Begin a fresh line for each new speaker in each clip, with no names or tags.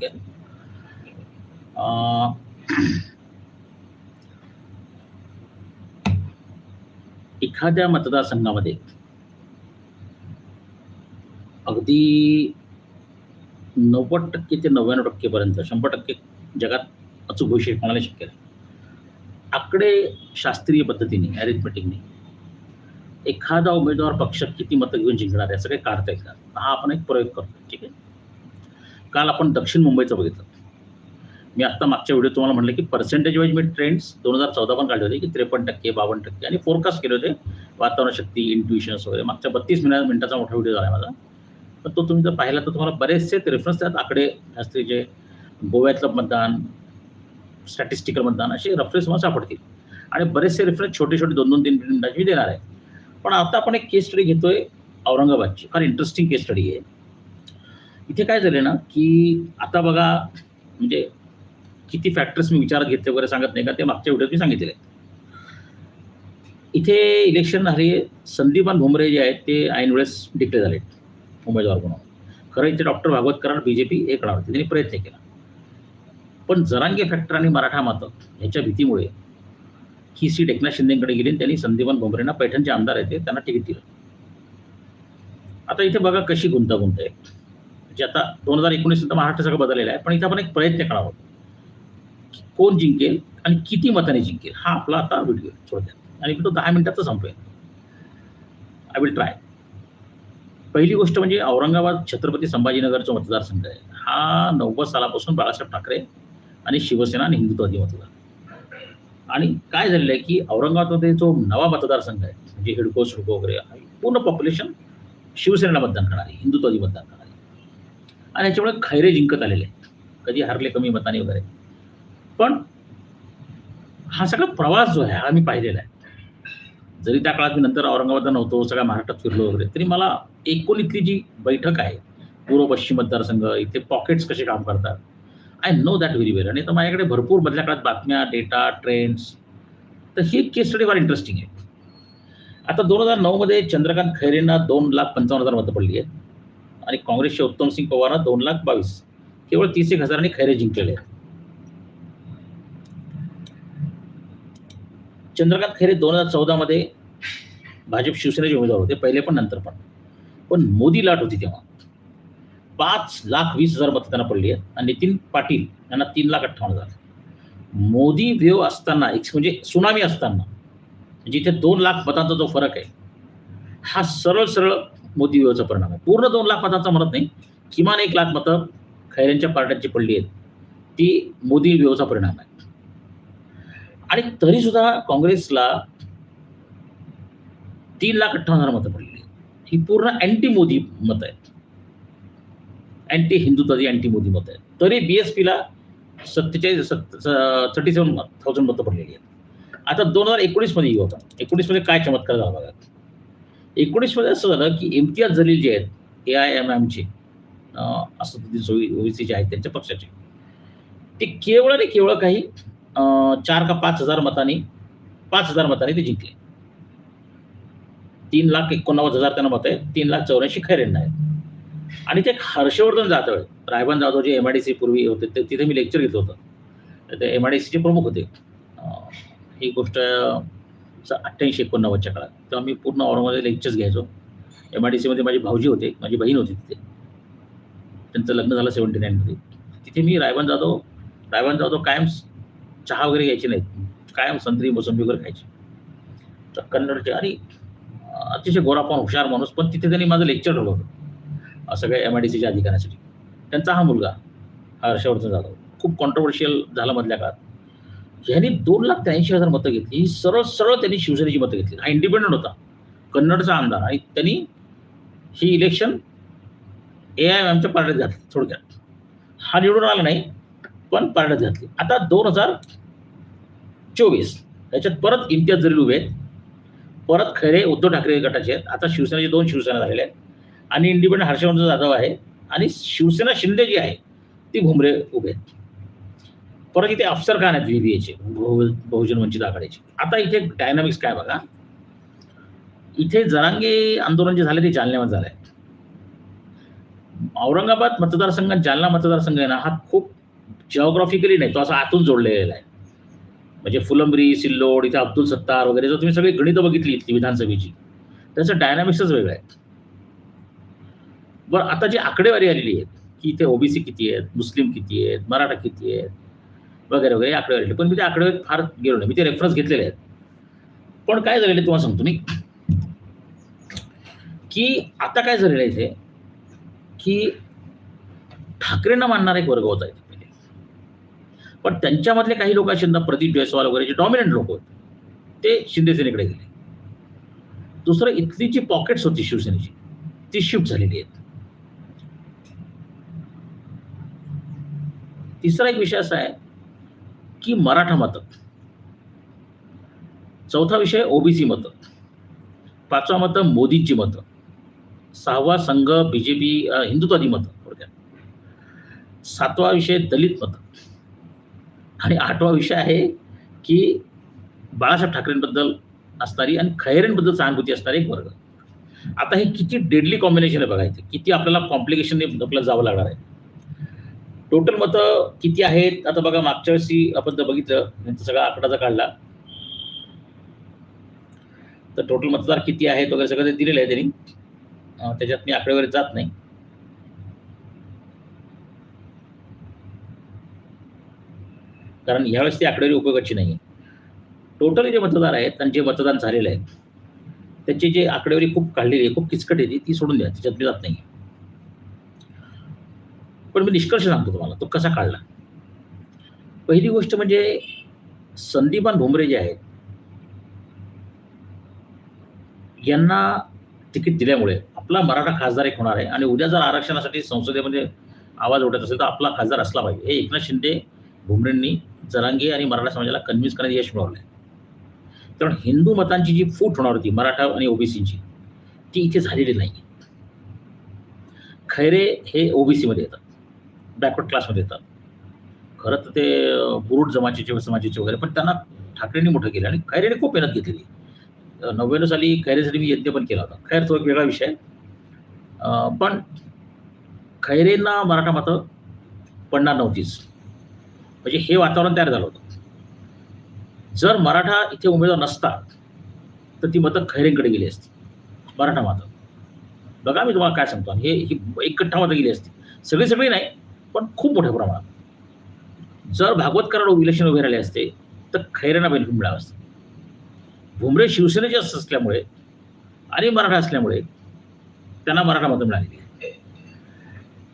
टक्के अं, एखाद्या मतदारसंघामध्ये अगदी नव्वद टक्के ते नव्याण्णव टक्केपर्यंत शंभर टक्के जगात अचूक भविष्य कोणाला शक्य नाही. आकडे शास्त्रीय पद्धतीने ॲरिथमेटिकने एखादा उमेदवार पक्ष किती मतं घेऊन जिंकणार आहे असं काही काढता येतात हा आपण एक प्रयोग करतो ठीक आहे? काल आपण दक्षिण मुंबईचं बघितलं. मी आत्ता मागच्या व्हिडिओ तुम्हाला म्हटलं की पर्सेंटेज वाईज मी ट्रेंड्स दोन हजार चौदा पण काढले होते की त्रेपन्न टक्के बावन्न टक्के आणि फोरकास्ट केले होते. वातावरण शक्ती इंट्युशन्स वगैरे. मागच्या बत्तीस मिनिट मिनिटाचा मोठा व्हिडिओ झाला माझा. पण तो तुम्ही जर पाहिला तर तुम्हाला बरेचसे रेफरन्स त्यात आकडे असते जे गोव्यातलं मतदान स्टॅटिस्टिकल मतदान असे रेफरन्स मला सापडतील. आणि बरेचसे रेफरन्स छोटे छोटे दोन दोन तीन तीन मिनिटाचे मी देणार आहे. पण आता आपण एक केस स्टडी घेतोय औरंगाबादची. फार इंटरेस्टिंग केस स्टडी आहे. इथे काय झाले ना की आता बघा म्हणजे किती फॅक्टर्स मी विचारात घेतले वगैरे सांगत नाही का ते मागच्या व्हिडिओत मी सांगितलेले इथे इलेक्शन झाले संदीपान भुमरे जे आहेत ते ऐन वेळेस डिक्लेअर झाले उमेदवार म्हणून. खरं इथे doctor Bhagwat Karad B J P हे करणार होते त्यांनी प्रयत्न केला. पण जरांगे फॅक्टर आणि मराठा मातं ह्याच्या भीतीमुळे ही सीट एकनाथ शिंदेकडे गेली आणि त्यांनी संदीपान भुमरेंना पैठणचे आमदार आहेत ते त्यांना तिकीट दिलं. आता इथे बघा कशी गुंतागुंत आहे. जे आता दोन हजार एकोणीस नंतर महाराष्ट्र सगळं बदललेलं आहे. पण इथे आपण एक प्रयत्न करावा. कोण जिंकेल आणि किती मताने जिंकेल हा आपला आता व्हिडिओ थोडक्यात. आणि तो दहा मिनिटाचा संपवेल आय विल ट्राय पहिली गोष्ट म्हणजे औरंगाबाद छत्रपती संभाजीनगरचा मतदारसंघ आहे. हा नव्वद सालापासून बाळासाहेब ठाकरे आणि शिवसेना आणि हिंदुत्ववादी मतदार. आणि काय झालेलं आहे की औरंगाबादमध्ये जो नवा मतदारसंघ आहे म्हणजे हिडको सुडको वगैरे आहे, पूर्ण पॉप्युलेशन शिवसेनेला मतदान करणारे हिंदुत्वादी मतदान करणार आणि याच्यामुळे खैरे जिंकत आलेले आहेत. कधी हरले कमी मताने वगैरे. पण हा सगळा प्रवास जो आहे हा मी पाहिलेला आहे. जरी त्या काळात मी नंतर औरंगाबादला नव्हतो सगळ्या महाराष्ट्रात फिरलो वगैरे तरी मला एकूण इथली जी बैठक आहे पूर्व पश्चिम मतदारसंघ इथे पॉकेट्स कसे काम करतात I know that very well आणि तर माझ्याकडे भरपूर मधल्या काळात बातम्या डेटा ट्रेंड्स तर ही केस स्टडी फार इंटरेस्टिंग आहे. आता दोन हजार नऊमध्ये चंद्रकांत खैरेंना दोन लाख पंचावन्न हजार मतं पडली आहेत. आणि काँग्रेसचे उत्तम सिंग दोन लाख बावीस. केवळ तीस एक हजारांनी खैरे जिंकलेले चंद्रकांत खैरे दोन हजार चौदामध्ये भाजप शिवसेनेचे उमेदवार होते पहिले पण नंतर पण. पण मोदी लाट होती तेव्हा. पाच लाख वीस हजार मतं त्यांना पडली आहेत आणि नितीन पाटील यांना तीन लाख अठ्ठावन्न हजार. मोदी वेव असताना एक म्हणजे सुनामी असताना म्हणजे दोन लाख मतांचा जो फरक आहे हा सरळ सरळ मोदी वेवचा परिणाम आहे. पूर्ण दोन लाख मतांचा म्हणत नाही. किमान एक लाख मतं खैऱ्यांच्या पार्ट्यांची पडली आहेत. ती मोदी वेवचा परिणाम आहे. आणि तरी सुद्धा काँग्रेसला तीन लाख अठ्ठावन्न हजार मतं पडलेली ही पूर्ण अँटी मोदी मत आहेत. अँटी हिंदुत्वादी अँटी मोदी मत आहेत. तरी बी एस पीला सत्तेचाळीस सत् थर्टी सेवन थाउजंड मतं पडलेली आहेत. आता दोन हजार एकोणीसमध्ये येऊ आपण एकोणीसमध्ये काय चमत्कार झाला बघा. एकोणीसमध्ये असं झालं की इम्तियाज जलील जे आहेत ए आय एम एमचे असदुद्दीन सोयी ओवीसीचे आहेत त्यांच्या पक्षाचे. ते केवळ आणि केवळ काही चार का पाच हजार मतांनी पाच हजार मतांनी ते जिंकले. तीन लाख एकोणनव्वद हजार त्यांना मत आहे तीन लाख चौऱ्याऐंशी खैरेंना आहेत. आणि ते हर्षवर्धन जाधव आहेत. रायबान जाधव जे एम आय डी सी पूर्वी होते ते तिथे मी लेक्चर घेतलं होतं. ते एम आय डी सीचे प्रमुख होते. ही गोष्ट अठ्ठ्याऐंशी एकोणनव्वदच्या काळात. तेव्हा मी पूर्ण औरंगाबाद लेक्चर्स घ्यायचो. एम आय डी सीमध्ये माझी भाऊजी होते माझी बहीण होती तिथे. त्यांचं लग्न झालं सेवन्टी नाईनमध्ये तिथे मी रायबान जाधव रायबान जाधव कायम चहा वगैरे घ्यायचे नाहीत. कायम संत्री मोसंबी वगैरे खायचे. तर कन्नडचे आणि अतिशय गोरापण हुशार माणूस पण तिथे त्यांनी माझं लेक्चर ठेवलं होतं. सगळ्या एम आय डी सीच्या अधिकाऱ्यांसाठी. त्यांचा हा मुलगा हा हर्षवर्धन जाधव. खूप कॉन्ट्रोवर्शियल झाला मधल्या काळात. ह्यांनी दोन लाख त्र्याऐंशी हजार मतं घेतली ही सरळ सरळ त्यांनी शिवसेनेची मतं घेतली. हा इंडिपेंडंट होता. कन्नडचा आमदार. आणि त्यांनी ही इलेक्शन ए आय एमच्या पार्ट्यात घातली थोडक्यात. हा निवडून आला नाही पण पार्ट्यात घातली. आता दोन हजार चोवीस याच्यात परत इम्तियाज जरील उभे आहेत. परत खरे उद्धव ठाकरे गटाचे आहेत. आता शिवसेनेचे दोन शिवसेना झालेले आहेत. आणि इंडिपेंडंट हर्षवर्धन जाधव आहे. आणि शिवसेना शिंदे जी आहे ती भुमरे उभे आहेत. परत इथे अफसर खान आहेत व्हीबीएचे बहुजन वंचित आघाडीचे. आता इथे डायनामिक्स काय बघा? इथे जरांगे आंदोलन जे झाले ते जालन्यामध्ये झालंय. औरंगाबाद मतदारसंघ जालना मतदारसंघ आहे ना हा खूप जिओग्राफिकली नाही तो असा आतून जोडलेला आहे. म्हणजे फुलंब्री सिल्लोड इथे अब्दुल सत्तार वगैरे जर तुम्ही सगळी गणितं बघितली इथली विधानसभेची त्याचं डायनामिक्सच वेगळं आहे. बरं आता जी आकडेवारी आलेली आहे की इथे ओबीसी किती आहेत मुस्लिम किती आहेत मराठा किती आहेत वगैरे वगैरे आकडेवारी पण मी त्या आकडेवारी फार गेलो नाही. मी ते रेफरन्स घेतलेले आहेत. पण काय झालेलं तुम्हाला सांगतो मी? की आता काय झालेलं आहे इथे? की ठाकरेंना मानणारा एक वर्ग होता इथे पहिले. पण त्यांच्यामधले काही लोक असे ना प्रदीप जयस्वाल वगैरे जे डॉमिनंट लोक होते ते शिंदे सेनेकडे गेले. दुसरं इथली जी पॉकेट्स होती शिवसेनेची ती शिफ्ट झालेली आहेत. तिसरा एक विषय असा आहे की मराठा मतं. चौथा विषय ओबीसी मतं. पाचवा मतं मोदींची मतं. सहावा संघ बीजेपी हिंदुत्वादी मतं थोडक्यात. सातवा विषय दलित मतं. आणि आठवा विषय आहे की बाळासाहेब ठाकरेंबद्दल असणारी आणि खैरेंबद्दल सहानुभूती असणारी एक वर्ग. आता हे किती डेडली कॉम्बिनेशन आहे बघायचं किती आपल्याला कॉम्प्लिकेशन आपल्याला जावं लागणार आहे. टोटल मतं किती आहेत? आता बघा मागच्या वेळेस आपण जर बघितलं त्यांचा सगळा आकडाचा काढला. तर टोटल मतदार किती आहेत वगैरे सगळं ते दिलेलं आहे त्यांनी. त्याच्यात मी आकडेवारी जात नाही. कारण यावेळेस ती आकडेवारी उपयोगाची नाही टोटल जे मतदार आहेत आणि जे मतदान झालेलं आहे त्याची जे आकडेवारी खूप काढलेली आहे खूप किचकट येते ती सोडून द्या त्याच्यात मी जात नाही पण मी निष्कर्ष सांगतो तुम्हाला तो कसा काढला? पहिली गोष्ट म्हणजे संदीपान भुमरे जे आहेत यांना तिकीट दिल्यामुळे आपला मराठा खासदार एक होणार आहे आणि उद्या जर आरक्षणासाठी संसदेमध्ये आवाज उठत असेल तर आपला खासदार असला पाहिजे. हे एकनाथ शिंदे भुमरेंनी जरांगे आणि मराठा समाजाला कन्व्हिन्स करण्यात यश मिळवलं आहे कारण हिंदू मतांची जी फूट होणार होती मराठा आणि ओबीसीची ती इथे झालेली नाही खैरे हे ओबीसीमध्ये येतात. बॅकवर्ड क्लासमध्ये येतात. खरं तर ते बुरुड जमातीचे समाजाचे वगैरे पण त्यांना ठाकरेंनी मोठं केलं आणि खैरेने खूप मेहनत घेतलेली. नव्याण्णव साली खैरेसाठी मी यज्ञ पण केला होता. खैर तो एक वेगळा विषय. आहे. पण खैरेंना मराठा मात्र पडणार नव्हतीच. म्हणजे हे वातावरण तयार झालं होतं. जर मराठा इथे उमेदवार नसता तर ती मतं खैरेंकडे गेली असती. मराठा मतं बघा मी तुम्हाला काय सांगतो. हे ही एकट्ठा मतं गेली असती. सगळी सगळी नाही पण खूप मोठ्या प्रमाणात. जर भागवत कराड इलेक्शन उभे राहिले असते तर खैरेंना बेनिफिट मिळालं असतं. भुमरे शिवसेनेचे असल्यामुळे आणि मराठा असल्यामुळे त्यांना मराठा मतं मिळालेली आहे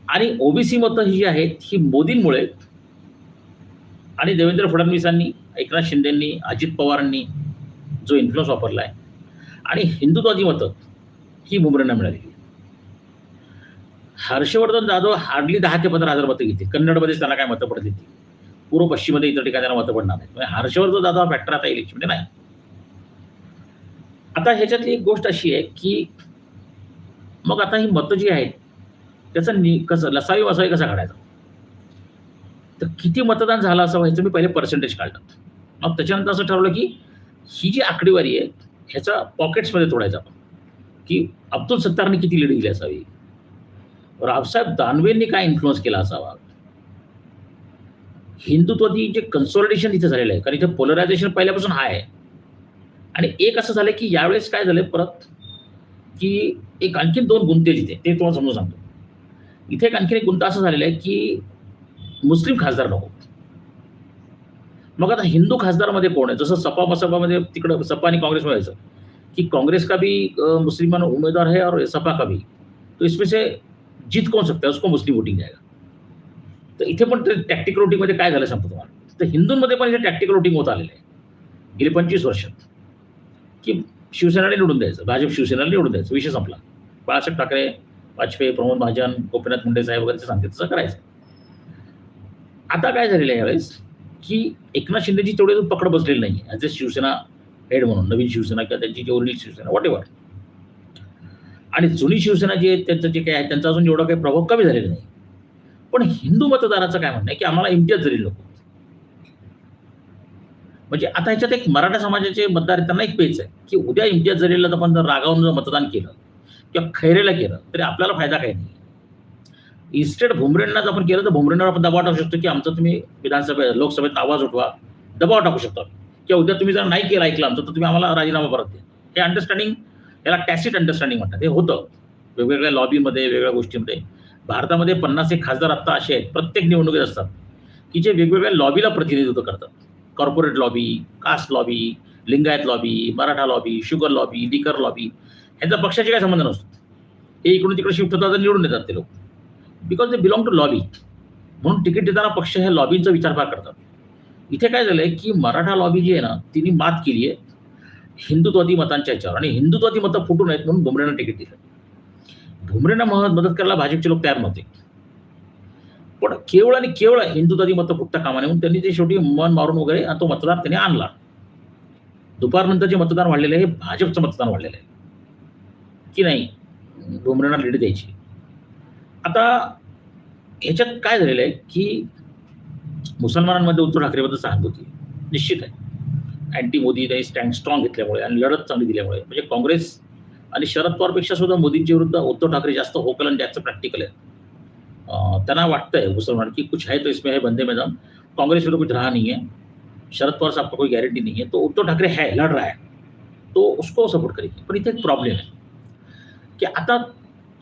आणि ओबीसी मतं ही जी आहेत ही मोदींमुळे आणि देवेंद्र फडणवीसांनी एकनाथ शिंदेंनी अजित पवारांनी जो इन्फ्लुअन्स वापरला आहे आणि हिंदुत्वादी मतं ही भुमरेंना मिळालेली हर्षवर्धन जाधव हार्डली दहा ते पंधरा हजार मतं घेतील. कन्नडमध्येच त्यांना काय मतं पडतील ती? पूर्व पश्चिममध्ये इतर ठिकाणी त्यांना मतं पडणार नाही म्हणजे हर्षवर्धन जाधव हा फॅक्टर आता इलेक्शनमध्ये नाही. आता ह्याच्यातली एक गोष्ट अशी आहे की मग आता ही मतं जी आहेत त्याचं नि कसं लसावी वसावी कसा काढायचा? तर किती मतदान झालं असं व्हायचं मी पहिले पर्सेंटेज काढलं. मग त्याच्यानंतर असं ठरवलं की ही जी आकडेवारी आहे ह्याचा पॉकेट्समध्ये तोडायचा आपण. की अब्दुल सत्तारने किती लीड दिली असावी? रावसाहेब दानवेंनी काय इन्फ्लुअन्स केला असावा? हिंदुत्वाची जे कन्सॉलिडेशन इथे झालेलं आहे कारण इथे पोलरायझेशन पहिल्यापासून हाय आहे. आणि एक असं झालं की यावेळेस काय झालं परत? की एक आणखीन दोन गुंते जिथे ते तुम्हाला समजून सांगतो. इथे एक आणखीन एक गुंता असं झालेला आहे की मुस्लिम खासदार नको. मग आता हिंदू खासदारमध्ये कोण आहे? जसं सपा मसपामध्ये तिकडं सपा आणि काँग्रेस व्हायचं. की कांग्रेस का भी मुस्लिमांना मुसलमान उम्मीदवार है और सपा का भी तो इसमें से जीत कौन सकता है उसको मुस्लिम वोटिंग जाएगा तर इथे पण टॅक्टिकल वोटिंगमध्ये काय झालं सांगतो तुम्हाला? तर हिंदूंमध्ये पण इथे टॅक्टिकल वोटिंग होत आलेलं आहे. गेली पंचवीस वर्षात. की शिवसेनाने निवडून द्यायचं भाजप शिवसेनाला निवडून द्यायचं विषय संपला. बाळासाहेब ठाकरे वाजपेयी प्रमोद महाजन गोपीनाथ मुंडे साहेब वगैरे सांगते तसं करायचं. आता काय झालेलं आहे यावेळेस? की एकनाथ शिंदेची तेवढी पकड बसलेली नाही ॲज अ शिवसेना हेड म्हणून नवीन शिवसेना किंवा त्यांची जी ओरिजिनल शिवसेना वॉट एव्हर आणि जुनी शिवसेना जी त्यांचं जे काही आहे त्यांचा अजून एवढा काही प्रभाव कमी झालेला नाही. पण हिंदू मतदाराचं काय म्हणणं आहे की आम्हाला इम्तियाज जरी नको. म्हणजे आता ह्याच्यात एक मराठा समाजाचे मतदार त्यांना एक पेच आहे की उद्या इम्तियाज जरीला आपण जर रागावून जर मतदान केलं किंवा खैरेला केलं तरी आपल्याला फायदा काही नाही. इन्स्टेड जर आपण केलं तर भुमरेंवर आपण दबाव टाकू शकतो की आमचं तुम्ही विधानसभेत लोकसभेत आवाज उठवा दबाव टाकू शकतो. किंवा उद्या तुम्ही जर नाही केलं ऐकलं आमचं तर तुम्ही आम्हाला राजीनामा परत द्या. हे अंडरस्टँडिंग याला टॅसिट अंडरस्टँडिंग म्हणतात. हे होतं. वेगवेगळ्या लॉबीमध्ये वेगवेगळ्या गोष्टींमध्ये. भारतामध्ये पन्नास एक खासदार आत्ता असे आहेत. प्रत्येक निवडणुकीत असतात. की जे वेगवेगळ्या लॉबीला प्रतिनिधित्व करतात. Corporate lobby caste lobby Lingayat lobby Maratha lobby sugar lobby liquor lobby ह्यांचा पक्षाशी काय संबंध नसतो हे इकडून तिकडे शिफ्ट होतात निवडून येतात ते लोक. Because they belong to lobby म्हणून तिकीट देताना पक्ष ह्या लॉबींचा विचार फार करतात. इथे काय झालंय की मराठा लॉबी जी आहे ना तिने मात केली आहे हिंदुत्वादी मतांच्या याच्यावर. आणि हिंदुत्वादी मतं फुटून आहेत म्हणून भुमरेनं तिकीट दिलं. भुमरेंना मह- मदत करायला भाजपचे लोक तयार नव्हते. पण केवळ आणि केवळ हिंदुत्वादी मतं फुटता कामा नये म्हणून त्यांनी ते शेवटी मन मारून वगैरे तो मतदार त्यांनी आणला. दुपारनंतर जे मतदान वाढलेलं आहे हे भाजपचं मतदान वाढलेलं आहे. की नाही? भुमरेंना लीड द्यायची. आता ह्याच्यात काय झालेलं आहे की मुसलमानांमध्ये उद्धव ठाकरेबद्दल सहानुभूती निश्चित आहे. अँटी मोदी त्यांनी स्टँड स्ट्रॉंग घेतल्यामुळे आणि लढत चांगली दिल्यामुळे. म्हणजे काँग्रेस आणि शरद पवारपेक्षा सुद्धा मोदींच्या विरुद्ध उद्धव ठाकरे जास्त होकल आणि जास्त प्रॅक्टिकल आहे. त्यांना वाटतंय मुसलमान की कुछ है तो इसमें है बंदे मैदान. कांग्रेस में कुछ रहा नहीं है. शरद पवार साहब को कोई गारंटी नहीं है. तो उद्धव ठाकरे है लड़ रहा है. तो उसको सपोर्ट करेगी. पण इथे एक प्रॉब्लेम आहे. की आता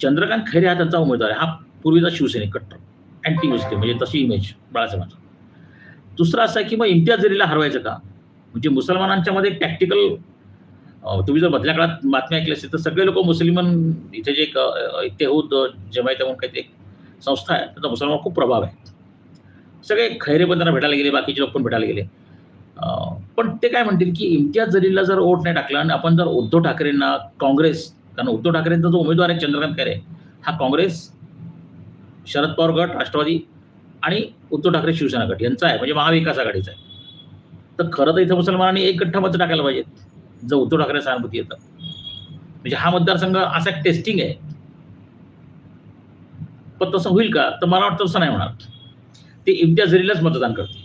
चंद्रकांत खैरे हा त्यांचा उमेदवार आहे. हा पूर्वीचा शिवसैनिक कट्टर. अँटी मुस्लिम म्हणजे तशी इमेज बाळासाहेबांचा. दुसरा असा आहे की मग इम्तियाज जरीला हरवायचं का? म्हणजे मुसलमानांच्या मध्ये टॅक्टिकल तुम्ही जर मधल्या काळात बातम्या ऐकली असेल तर सगळे लोक मुस्लिमन इथे जे एक अ, इत्तेहूद जमायत म्हणून काही एक संस्था आहे त्याचा मुसलमान खूप प्रभाव आहे. सगळे खैरे पण त्यांना भेटायला गेले बाकीचे लोक पण भेटायला गेले. पण ते काय म्हणतील की इम्तियाज जलीलला जर वोट नाही टाकला आणि आपण जर उद्धव ठाकरेंना काँग्रेस कारण उद्धव ठाकरेंचा जो उमेदवार आहे चंद्रकांत खैरे हा काँग्रेस शरद पवार गट राष्ट्रवादी आणि उद्धव ठाकरे शिवसेना गट यांचा आहे म्हणजे महाविकास आघाडीचा आहे. तर खरं तर इथं मुसलमानांनी एक गठ्ठा मत टाकायला पाहिजेत. जर उद्धव ठाकरे सहानुभूती येतात म्हणजे हा मतदारसंघ असा एक टेस्टिंग आहे. पण तसं होईल का? तर मला वाटतं तसं नाही होणार. ते इम्तियाज जरीलाच मतदान करते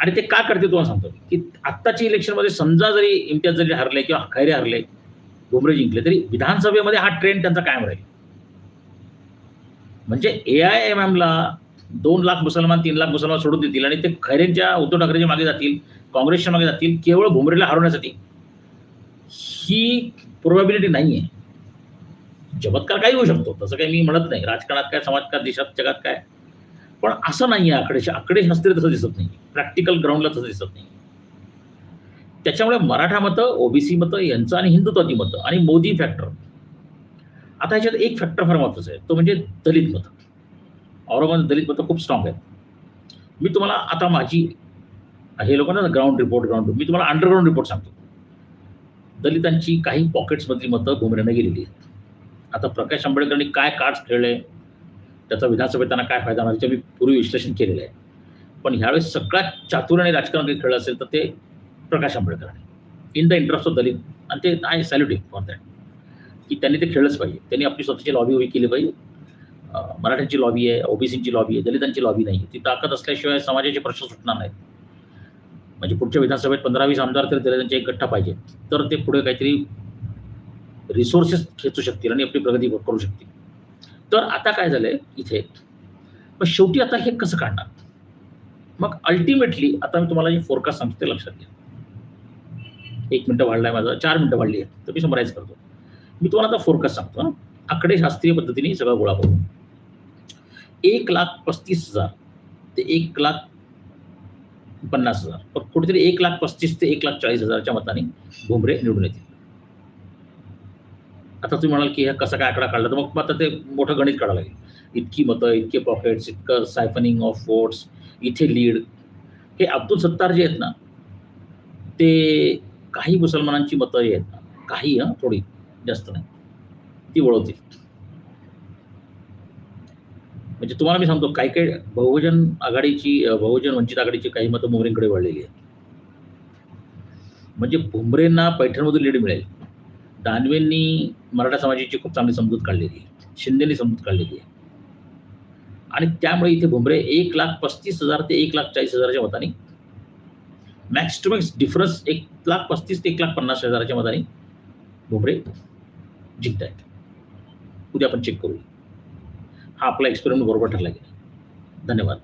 आणि ते का करते तुम्हाला सांगतो. की आत्ताच्या इलेक्शनमध्ये समजा जरी इम्तियाज जरी हरले किंवा खैरे हरले घुमरे जिंकले तरी विधानसभेमध्ये हा ट्रेंड त्यांचा कायम राहील. म्हणजे ए आय एम एमला दोन लाख मुसलमान तीन लाख मुसलमान सोडून देतील आणि ते खैरेंच्या उद्धव ठाकरेच्या मागे जातील काँग्रेसच्या मागे जातील केवळ भुमरेला हरवण्यासाठी. ही प्रोबॅबिलिटी नाही आहे चमत्कार काही होऊ शकतो. तसं काही मी म्हणत नाही. राजकारणात काय समाजकात देशात जगात काय. पण असं नाही आहे आकडे आकडे शास्त्रीय तसं दिसत नाही प्रॅक्टिकल ग्राउंडला तसं दिसत नाही त्याच्यामुळे मराठा मतं ओबीसी मतं यांचं आणि हिंदुत्वादी मतं आणि मोदी फॅक्टर आता ह्याच्यात एक फॅक्टर फार महत्त्वाचा आहे. तो म्हणजे दलित मतं. औरंगाबाद दलित मतं खूप स्ट्रॉंग आहेत. मी तुम्हाला आता माझी हे लोकांना ग्राउंड रिपोर्ट ग्राउंड मी तुम्हाला अंडरग्राऊंड रिपोर्ट सांगतो. दलितांची काही पॉकेट्समधली मतं भुमरेनं गेलेली आहेत. आता प्रकाश आंबेडकरांनी काय कार्ड्स खेळले त्याचा विधानसभेत त्यांना काय फायदा होणार त्याचं मी पूर्वी विश्लेषण केलेलं आहे. पण ह्यावेळेस सगळ्यात चातुर्याने राजकारण काही खेळलं असेल तर ते प्रकाश आंबेडकरांनी. In the interest of Dalit आणि ते आय सॅल्युटिंग फॉर दॅट की त्यांनी ते खेळलंच पाहिजे. त्यांनी आपली स्वतःची लॉबी उभी केली पाहिजे. मराठ्यांची लॉबी आहे ओबीसीची लॉबी आहे दलितांची लॉबी नाही ती ताकद असल्याशिवाय समाजाचे प्रश्न सुटणार नाहीत. म्हणजे पुढच्या विधानसभेत पंधरा वीस आमदार तरी दलितांचे एक गठ्ठा पाहिजे. तर ते पुढे काहीतरी रिसोर्सेस खेचू शकतील आणि आपली प्रगती करू शकतील. तर आता काय झालंय इथे? पण शेवटी आता हे कसं काढणार? मग अल्टिमेटली आता मी तुम्हाला जे फोरकास्ट सांगतो ते लक्षात घ्या. एक मिनटं वाढलाय माझं चार मिनटं वाढली आहे तर मी समराईज करतो. मी तुम्हाला आता फोरकास्ट सांगतो आकडे शास्त्रीय पद्धतीने सगळं गोळा करू एक लाख पस्तीस हजार ते एक लाख पन्नास हजार पण कुठेतरी एक लाख पस्तीस ते एक लाख चाळीस हजारच्या मताने भुमरे निवडून येतील. आता तुम्ही म्हणाल की हा कसा काय आकडा काढला? तर मग आता ते मोठं गणित काढावं लागेल. इतकी मतं इतके पॉकेट्स इतकं सायफनिंग ऑफ वोट्स इथे लीड हे अब्दुल सत्तार जे आहेत ना ते काही मुसलमानांची मतं आहेत. ना काही हं थोडी जास्त नाही. ती वळवतील. म्हणजे तुम्हाला मी सांगतो काही काही बहुजन आघाडीची बहुजन वंचित आघाडीची काही मतं भुमरेंकडे वळलेली आहेत. म्हणजे भुमरेंना पैठणमधून लीड मिळेल. दानवेंनी मराठा समाजाची खूप चांगली समजूत काढलेली आहे. शिंदेनी समजूत काढलेली आहे. आणि त्यामुळे इथे भुमरे एक लाख पस्तीस हजार ते एक लाख चाळीस हजाराच्या मताने मॅक्स टू मॅक्स डिफरन्स एक लाख पस्तीस ते एक लाख पन्नास हजाराच्या मताने भुमरे जिंकत आहेत उद्या आपण चेक करूया. हा आपला एक्सपेरिमेंट बरोबर ठरला गेला. धन्यवाद.